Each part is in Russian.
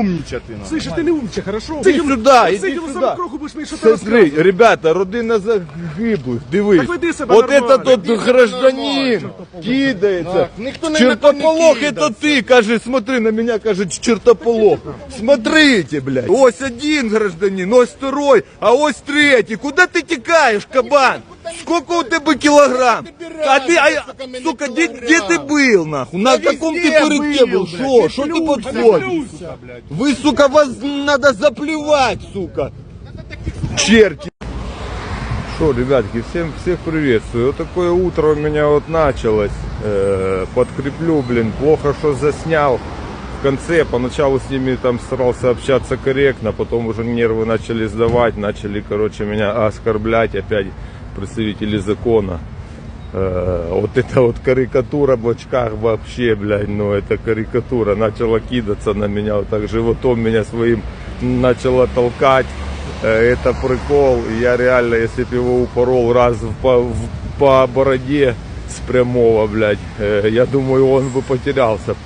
умнічати. нахуй. Слышишь, ты не умничай, хорошо? Иди сюда, иди Сидим сюда. за кроху будешь мне что-то Смотри, рассказывать. ребята, родина загиблих, дивись. Так веди себе От нормально. это тот Веди себе гражданин нормально, кидається. Так, ніхто не Чертополох, на то не это ты, каже, смотри на меня, каже, чертополох. Смотрите, блядь. Ось один гражданин, ось второй, а ось третій. Куда ти тікаєш, кабан? Сколько у тебе килограмм? А ты, а, сука, где, где ты был, нахуй? На каком ты везде был, был? блядь, Что? Что ты плюйся, подходишь? Вы, сука, вас надо заплевать, сука. Черти. Что, ребятки, всем всех приветствую. Вот такое утро у меня вот началось. Э, подкреплю, блин, плохо, что заснял. В конце, поначалу с ними там старался общаться корректно, потом уже нервы начали сдавать, начали, короче, меня оскорблять опять представители закона. Э, вот эта вот карикатура в очках вообще, блядь, ну это карикатура. Начала кидаться на меня, вот так животом меня своим начала толкать. Э, это прикол. Я реально, если бы его упорол раз по, по бороде с прямого, блядь, э, я думаю, он бы потерялся.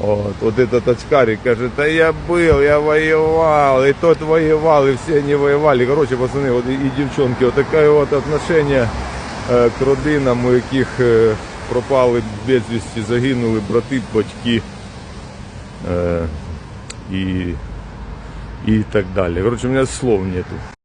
Вот, вот этот очкарик говорит, да я был, я воевал, и тот воевал, и все не воевали. Короче, пацаны, вот и, и девчонки, вот такое вот отношение к родинам, у яких е, пропали безвісті, загинули брати, батьки е, і, і так далі. Короче, у мене слов нету.